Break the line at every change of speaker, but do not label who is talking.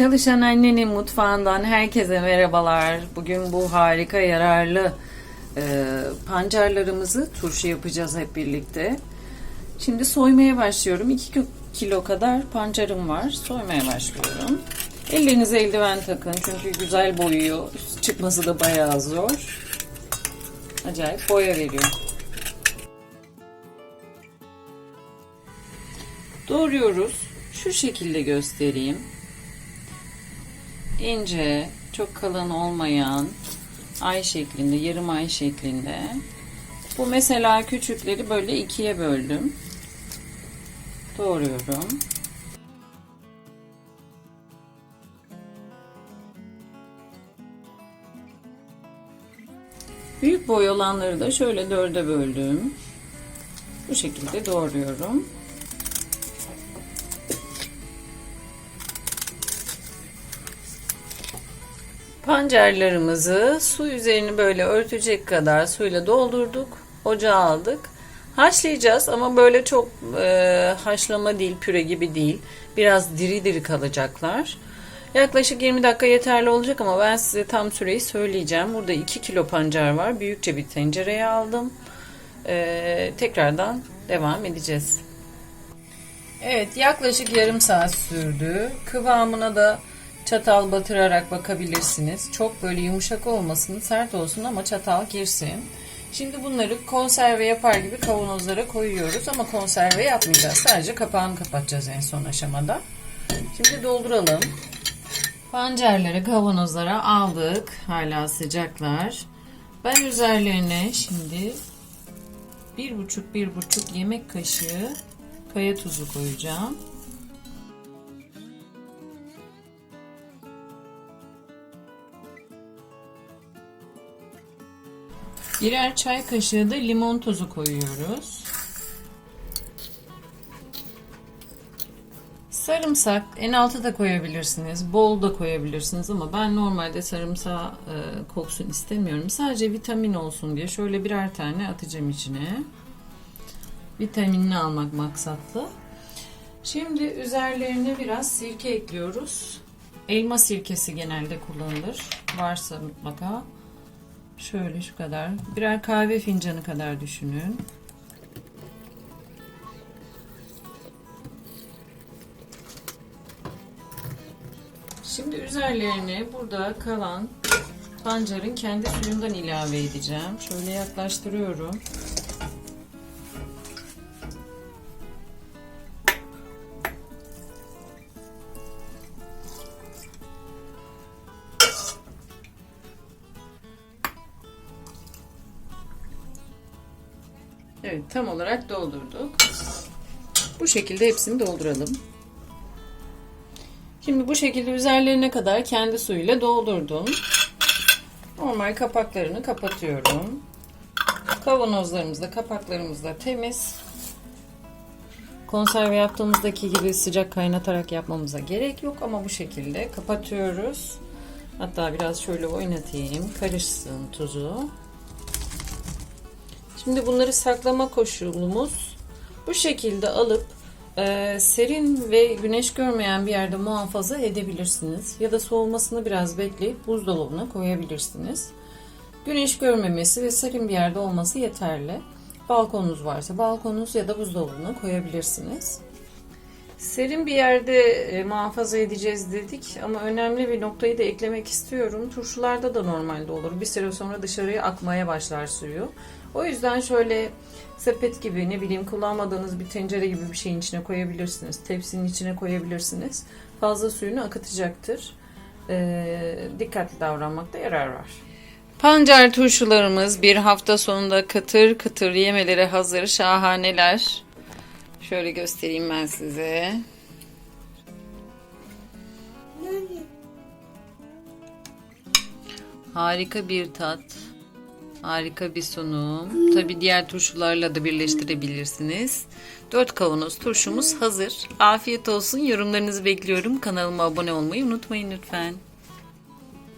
Çalışan annenin mutfağından herkese merhabalar. Bugün bu harika yararlı e, pancarlarımızı turşu yapacağız hep birlikte. Şimdi soymaya başlıyorum. 2 kilo kadar pancarım var. Soymaya başlıyorum. Ellerinize eldiven takın çünkü güzel boyuyor. Çıkması da bayağı zor. Acayip boya veriyor. Doğruyoruz. Şu şekilde göstereyim ince, çok kalın olmayan ay şeklinde, yarım ay şeklinde. Bu mesela küçükleri böyle ikiye böldüm. Doğruyorum. Büyük boy olanları da şöyle dörde böldüm. Bu şekilde doğruyorum. Pancarlarımızı su üzerini böyle örtecek kadar suyla doldurduk. Ocağa aldık. Haşlayacağız ama böyle çok e, haşlama değil, püre gibi değil. Biraz diri diri kalacaklar. Yaklaşık 20 dakika yeterli olacak ama ben size tam süreyi söyleyeceğim. Burada 2 kilo pancar var. Büyükçe bir tencereye aldım. E, tekrardan devam edeceğiz. Evet yaklaşık yarım saat sürdü. Kıvamına da Çatal batırarak bakabilirsiniz. Çok böyle yumuşak olmasın, sert olsun ama çatal girsin. Şimdi bunları konserve yapar gibi kavanozlara koyuyoruz ama konserve yapmayacağız. Sadece kapağını kapatacağız en son aşamada. Şimdi dolduralım. Pancarları kavanozlara aldık. Hala sıcaklar. Ben üzerlerine şimdi bir buçuk bir buçuk yemek kaşığı kaya tuzu koyacağım. Birer çay kaşığı da limon tozu koyuyoruz. Sarımsak en alta da koyabilirsiniz. Bol da koyabilirsiniz ama ben normalde sarımsağı e, koksun istemiyorum. Sadece vitamin olsun diye şöyle birer tane atacağım içine. Vitaminini almak maksatlı. Şimdi üzerlerine biraz sirke ekliyoruz. Elma sirkesi genelde kullanılır. Varsa mutlaka. Şöyle şu kadar. Birer kahve fincanı kadar düşünün. Şimdi üzerlerine burada kalan pancarın kendi suyundan ilave edeceğim. Şöyle yaklaştırıyorum. Evet tam olarak doldurduk. Bu şekilde hepsini dolduralım. Şimdi bu şekilde üzerlerine kadar kendi suyuyla doldurdum. Normal kapaklarını kapatıyorum. Kavanozlarımız da kapaklarımız da temiz. Konserve yaptığımızdaki gibi sıcak kaynatarak yapmamıza gerek yok ama bu şekilde kapatıyoruz. Hatta biraz şöyle oynatayım. Karışsın tuzu. Şimdi bunları saklama koşulumuz bu şekilde alıp e, serin ve güneş görmeyen bir yerde muhafaza edebilirsiniz. Ya da soğumasını biraz bekleyip buzdolabına koyabilirsiniz. Güneş görmemesi ve serin bir yerde olması yeterli. Balkonunuz varsa balkonunuz ya da buzdolabına koyabilirsiniz. Serin bir yerde e, muhafaza edeceğiz dedik ama önemli bir noktayı da eklemek istiyorum. Turşularda da normalde olur. Bir süre sonra dışarıya akmaya başlar suyu. O yüzden şöyle sepet gibi ne bileyim kullanmadığınız bir tencere gibi bir şeyin içine koyabilirsiniz. Tepsinin içine koyabilirsiniz. Fazla suyunu akıtacaktır. Ee, dikkatli davranmakta yarar var. Pancar turşularımız bir hafta sonunda kıtır kıtır yemelere hazır. Şahaneler. Şöyle göstereyim ben size. Harika bir tat. Harika bir sunum. Tabi diğer turşularla da birleştirebilirsiniz. 4 kavanoz turşumuz hazır. Afiyet olsun. Yorumlarınızı bekliyorum. Kanalıma abone olmayı unutmayın lütfen.